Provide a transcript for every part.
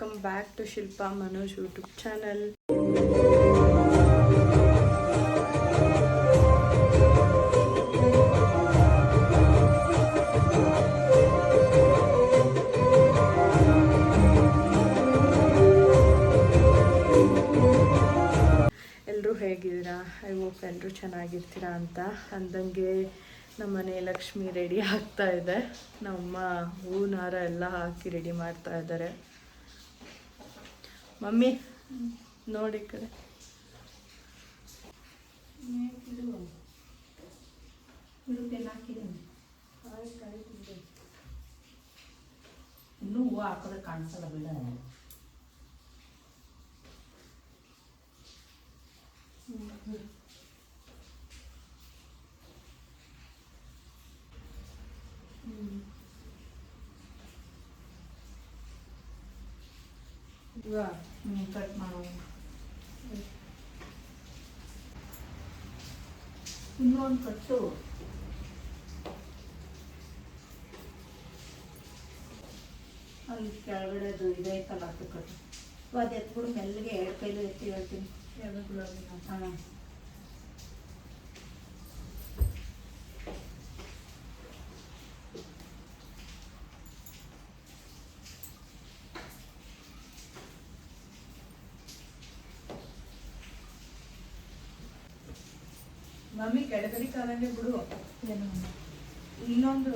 Welcome back to Shilpa Manoj YouTube channel ಎಲ್ಲರೂ ಹೇಗಿದ್ದೀರಾ? I hope ಎಲ್ಲರೂ ಚೆನ್ನಾಗಿರ್ತೀರಾ ಅಂತ ಅಂದಂಗೆ ನಮ್ಮನೆ ಲಕ್ಷ್ಮಿ ರೆಡಿ ಆಗ್ತಾ ಇದೆ. ನಮ್ಮ ಹೂನಾರ ಎಲ್ಲ ಹಾಕಿ ರೆಡಿ ಮಾಡ್ತಾ ಇದ್ದಾರೆ. ಮಮ್ಮಿ ನೋಡಿ ಈ ಕಡೆ. ಇನ್ನೂ ಹೂವು ಹಾಕೋದ್ರೆ ಕಾಣಿಸಲ್ಲ ಬಿಡ. ಹ್ಞೂ ಕಟ್ ಮಾಡು ಇನ್ನೊಂದು ಕಟ್ಟು ಅಲ್ಲಿ ಕೆಳಗಡೆದು ಇದೈತಲ್ಲ ಅದು ಕಟ್ಟು ಅದು ಎತ್ಬಿಡು ಮೆಲ್ಲಗೆ ಎರಡು ಕೈಲು ಎತ್ತಿ ಹೇಳ್ತೀನಿ. ಹಾಂ. ಮಮ್ಮಿ ಕೆಳಗಡೆ ಕಾಲಂಗೆ ಬಿಡು ಏನು ಇನ್ನೊಂದು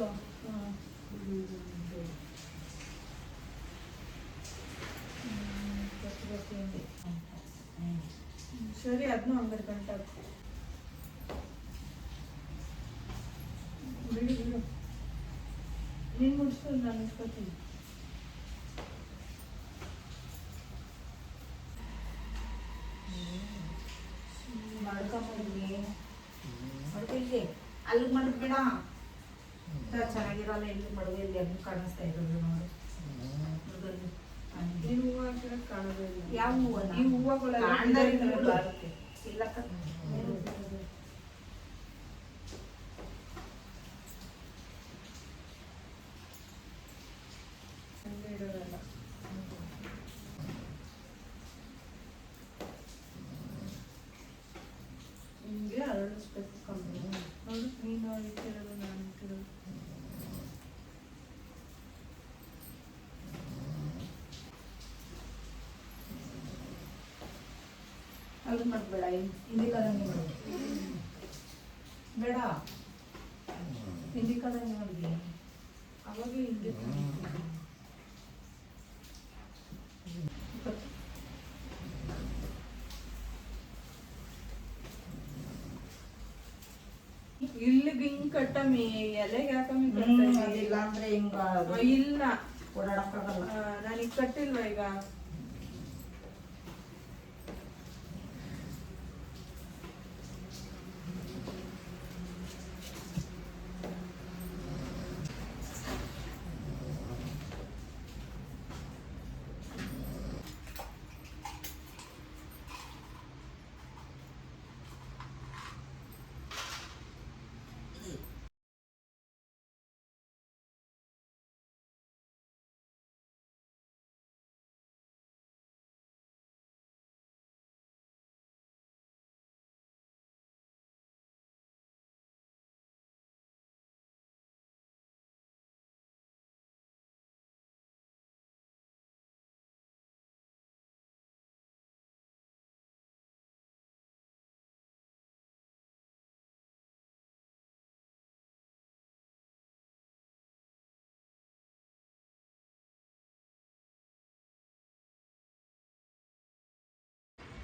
ಸರಿ ಅದನ್ನು ಹಂಗಾರೆ ಗಂಟಾಕು ಬಿಡು ಬಿಡು ನೀನು ಮುಗಿಸು ನಾನು ಇಸ್ಕೊತೀನಿ ಮಡ್ಕೊಂಬಲ್ಲಿ ಮಡ್ಕಿಲ್ಲಿ ಅಲ್ಲಿಗೆ ಮಡಗ್ಬೇಡ ಚೆನ್ನಾಗಿರಲ್ಲ ಇಲ್ಲಿ ಮಡಗ ಇಲ್ಲಿ ಕಾಣಿಸ್ತಾ ಇರೋದು ನೋಡಿ. ನೀನು ಹೂವು ಹಾಕಿರೋದು ಇಲ್ಲ. ಯಾವ ಹೂವ ಈ ಹೂವಗಳು. ಇಲ್ಲ ಕಣ್. ಹಂಗೆ ಇರೋದಲ್ಲ ಹಿಂಗೆ ಅರಳಿಸ್ಬೇಕು ಕಮ್ಮಿ ನೋಡು ನೀನು ಇಟ್ಟಿರೋದು ನಾನು ಇಟ್ಟಿರೋದು ಅಲ್ಲಿ ಮಾಡ್ಬೇಡ ಹಿಂದಿ ಕದಂಗೆ ಮಾಡು ಬೇಡ ಹಿಂದಿ ಕದಂಗೆ ಮಾಡಿದ್ವಿ ಅವಾಗ ಹಿಂಗೆ ಇಲ್ಲಿಗೆ ಹಿಂಗ್ ಕಟ್ಟಮ್ಮಿ ಎಲೆಗೆ ಕಟ್ತಾ ಇದ್ದೀಯ? ಅದಿಲ್ಲ ಅಂದ್ರೆ ಹಿಂಗ ಇಲ್ಲ. ಓಡಾಡಕ್ಕಾಗಲ್ಲ. ನಾನೀಗ ಕಟ್ಟಿಲ್ವಾ ಈಗ?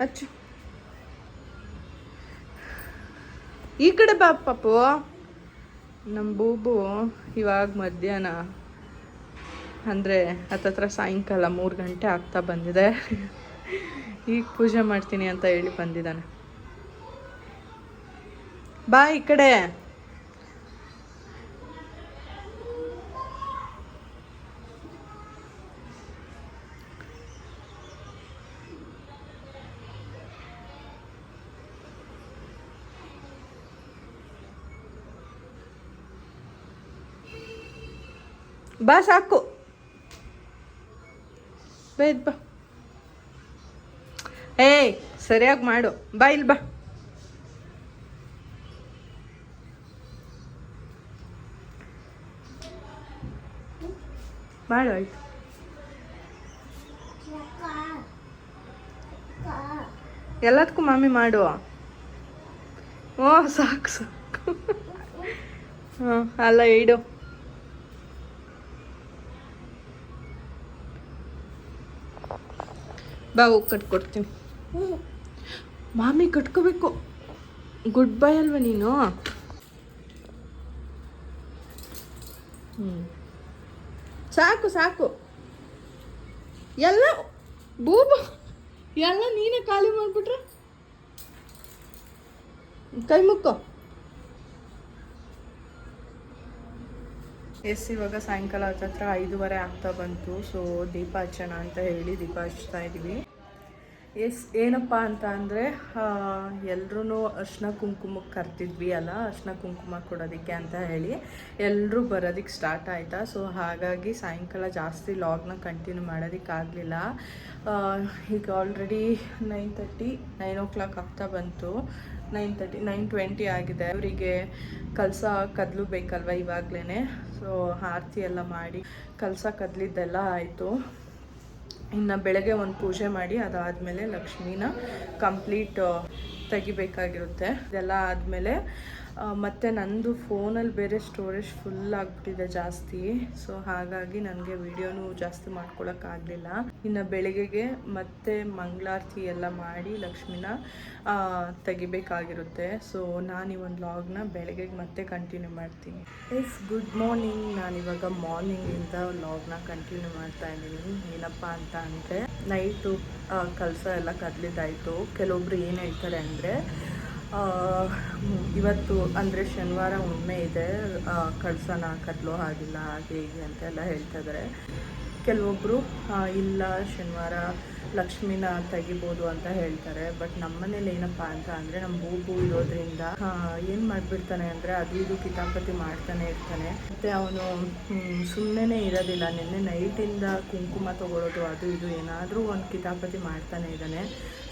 ಅಚ್ಚು. ಈ ಕಡೆ ಬಾ ಪಾಪು. ನಮ್ಮ ಬೂಬು ಇವಾಗ ಮಧ್ಯಾಹ್ನ ಅಂದರೆ ಹತ್ತತ್ರ ಸಾಯಂಕಾಲ ಮೂರು ಗಂಟೆ ಆಗ್ತಾ ಬಂದಿದೆ. ಈಗ ಪೂಜೆ ಮಾಡ್ತೀನಿ ಅಂತ ಹೇಳಿ ಬಂದಿದ್ದಾನೆ. ಬಾ ಈ ಕಡೆ. ಬಾ, ಸಾಕು. ಬಾ ಬಾ. ಏಯ್, ಸರಿಯಾಗಿ ಮಾಡು. ಬಾ ಇಲ್ಲಿ ಬಾ. ಮಾಡು, ಆಯ್ತು. ಎಲ್ಲದಕ್ಕೂ ಮಾಮಿ ಮಾಡು. ಓ, ಸಾಕು ಸಾಕು. ಹಾಂ ಅಲ್ಲ, ಇಡು. ಬಾ ಹೋಗಿ ಕಟ್ಕೊಡ್ತೀನಿ. ಮಾಮಿ ಕಟ್ಕೋಬೇಕು. ಗುಡ್ ಬೈ ಅಲ್ವ ನೀನು? ಸಾಕು ಸಾಕು. ಎಲ್ಲ ಬೂಬು, ಎಲ್ಲ ನೀನೇ ಖಾಲಿ ಮಾಡಿಬಿಟ್ರೆ? ಕೈ ಮುಕ್ಕೋ. ಎಸ್, ಇವಾಗ ಸಾಯಂಕಾಲ ಹತ್ತತ್ರ ಐದುವರೆ ಆಗ್ತಾ ಬಂತು. ಸೊ ದೀಪ ಹಚ್ಚೋಣ ಅಂತ ಹೇಳಿ ದೀಪ ಹಚ್ತಾ ಇದ್ದೀವಿ ಎಸ್, ಏನಪ್ಪ ಅಂತ ಅಂದರೆ ಎಲ್ಲರೂ ಅರ್ಶಿನ ಕುಂಕುಮಕ್ಕೆ ಕರ್ತಿದ್ವಿ ಅಲ್ಲ, ಅರ್ಶಿನ ಕುಂಕುಮ ಕೊಡೋದಕ್ಕೆ ಅಂತ ಹೇಳಿ ಎಲ್ಲರೂ ಬರೋದಕ್ಕೆ ಸ್ಟಾರ್ಟ್ ಆಯಿತಾ. ಸೊ ಹಾಗಾಗಿ ಸಾಯಂಕಾಲ ಜಾಸ್ತಿ ಲಾಗ್ನ ಕಂಟಿನ್ಯೂ ಮಾಡೋದಕ್ಕಾಗಲಿಲ್ಲ ಈಗ already nine thirty nine o'clock ಆಗ್ತಾ ಬಂತು. ನೈನ್ ತರ್ಟಿ ನೈನ್ ಟ್ವೆಂಟಿ ಆಗಿದೆ. ಅವರಿಗೆ ಕಲಸ ಕದಲು ಬೇಕಲ್ವ ಇವಾಗಲೇ ಸೊ ಆರತಿ ಎಲ್ಲ ಮಾಡಿ ಕಲಸ ಕದಲಿದ್ದೆಲ್ಲ ಆಯಿತು. ಇನ್ನು ಬೆಳಗ್ಗೆ ಒಂದು ಪೂಜೆ ಮಾಡಿ ಅದಾದಮೇಲೆ ಲಕ್ಷ್ಮೀನ ಕಂಪ್ಲೀಟ್ ತೆಗಿಬೇಕಾಗಿರುತ್ತೆ. ಇದೆಲ್ಲ ಆದಮೇಲೆ ಮತ್ತು ನಂದು ಫೋನಲ್ಲಿ ಬೇರೆ ಸ್ಟೋರೇಜ್ ಫುಲ್ ಆಗಿಬಿಟ್ಟಿದೆ ಜಾಸ್ತಿ. ಸೊ ಹಾಗಾಗಿ ನನಗೆ ವಿಡಿಯೋನು ಜಾಸ್ತಿ ಮಾಡ್ಕೊಳಕ್ಕಾಗಲಿಲ್ಲ ಇನ್ನು ಬೆಳಗ್ಗೆಗೆ ಮತ್ತೆ ಮಂಗಳಾರತಿ ಎಲ್ಲ ಮಾಡಿ ಲಕ್ಷ್ಮಿನ ತೆಗಿಬೇಕಾಗಿರುತ್ತೆ. ಸೊ ನಾನು ಈ ಒಂದು ಲಾಗ್ನ ಬೆಳಗ್ಗೆಗೆ ಮತ್ತೆ ಕಂಟಿನ್ಯೂ ಮಾಡ್ತೀನಿ. ಎಸ್ ಗುಡ್ ಮಾರ್ನಿಂಗ್ ನಾನಿವಾಗ ಮಾರ್ನಿಂಗಿಂದ ಲಾಗ್ನ ಕಂಟಿನ್ಯೂ ಮಾಡ್ತಾ ಇದ್ದೀನಿ. ಏನಪ್ಪ ಅಂತ ಅಂದರೆ ನೈಟು ಕಲಸ ಎಲ್ಲ ಕದಲಿದ್ದಾಯಿತು. ಕೆಲವೊಬ್ರು ಏನು ಹೇಳ್ತಾರೆ ಅಂದರೆ ಇವತ್ತು ಅಂದರೆ ಶನಿವಾರ ಒಮ್ಮೆ ಇದೆ. ಕಳ್ಸೋಣ ಕತ್ಲೋ ಆಗಿಲ್ಲ ಹಾಗೆ ಹೀಗೆ ಅಂತೆಲ್ಲ ಹೇಳ್ತಾ ಇದ್ದಾರೆ. ಕೆಲವೊಬ್ಬರು ಇಲ್ಲ, ಶನಿವಾರ ಲಕ್ಷ್ಮಿನ ತೆಗಿಬೋದು ಅಂತ ಹೇಳ್ತಾರೆ. ಬಟ್ ನಮ್ಮ ಮನೇಲಿ ಏನಪ್ಪ ಅಂತ ಅಂದರೆ, ನಮ್ಮ ಬೂಬು ಇರೋದ್ರಿಂದ ಏನು ಮಾಡಿಬಿಡ್ತಾನೆ ಅಂದರೆ ಅದು ಇದು ಕಿತಾಪತಿ ಮಾಡ್ತಾನೆ ಇರ್ತಾನೆ. ಮತ್ತು ಅವನು ಸುಮ್ಮನೆ ಇರೋದಿಲ್ಲ. ನಿನ್ನೆ ನೈಟಿಂದ ಕುಂಕುಮ ತಗೊಳ್ಳೋದು ಅದು ಇದು, ಏನಾದರೂ ಒಂದು ಕಿತಾಪತಿ ಮಾಡ್ತಾನೆ ಇದ್ದಾನೆ.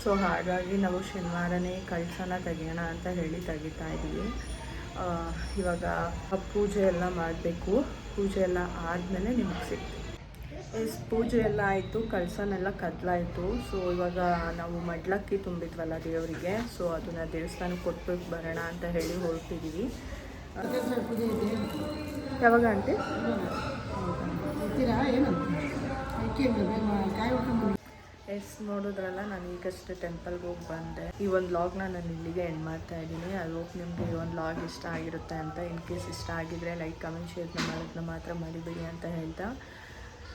ಸೊ, ಹಾಗಾಗಿ ನಾವು ಶನಿವಾರನೇ ಕಳಸನ ತೆಗಿಯೋಣ ಅಂತ ಹೇಳಿ ತೆಗಿತಾ ಇದ್ದೀವಿ. ಇವಾಗ ಪೂಜೆ ಎಲ್ಲ ಮಾಡಬೇಕು. ಪೂಜೆ ಎಲ್ಲ ಆದಮೇಲೆ ನಿಮಗೆ ಸಿಗ್ತೀವಿ ಪೂಜೆ ಎಲ್ಲ ಆಯಿತು ಕಳಸನೆಲ್ಲ ಕದ್ಲಾಯಿತು. ಸೊ ಇವಾಗ ನಾವು ಮಡ್ಲಕ್ಕಿ ತುಂಬಿದ್ವಲ್ಲ ದೇವರಿಗೆ ಸೊ ಅದನ್ನು ದೇವಸ್ಥಾನಕ್ಕೆ ಕೊಟ್ಬಿಟ್ಟು ಬರೋಣ ಅಂತ ಹೇಳಿ ಹೊರಟಿದ್ದೀವಿ ಯಾವಾಗ ಅಂತೆ ಎಸ್, ನೋಡಿದ್ರಲ್ಲ, ನಾನು ಈಗಷ್ಟೇ ಟೆಂಪಲ್ಗೆ ಹೋಗಿ ಬಂದೆ. ಈ ಒಂದು ಲಾಗ್ನ ನಾನು ಇಲ್ಲಿಗೆ ಎಂಡ್ ಮಾಡ್ತಾ ಇದ್ದೀನಿ. ಐ ಹೋಪ್ ನಿಮಗೆ ಈ ಒಂದು ಲಾಗ್ ಇಷ್ಟ ಆಗಿರುತ್ತೆ ಅಂತ ಇನ್ ಕೇಸ್ ಇಷ್ಟ ಆಗಿದ್ರೆ ಲೈಕ್ ಕಮೆಂಟ್ ಶೇರ್ ಮಾಡೋದನ್ನ ಮಾತ್ರ ಮರಿಬೇಡಿ ಅಂತ ಹೇಳ್ತಾ.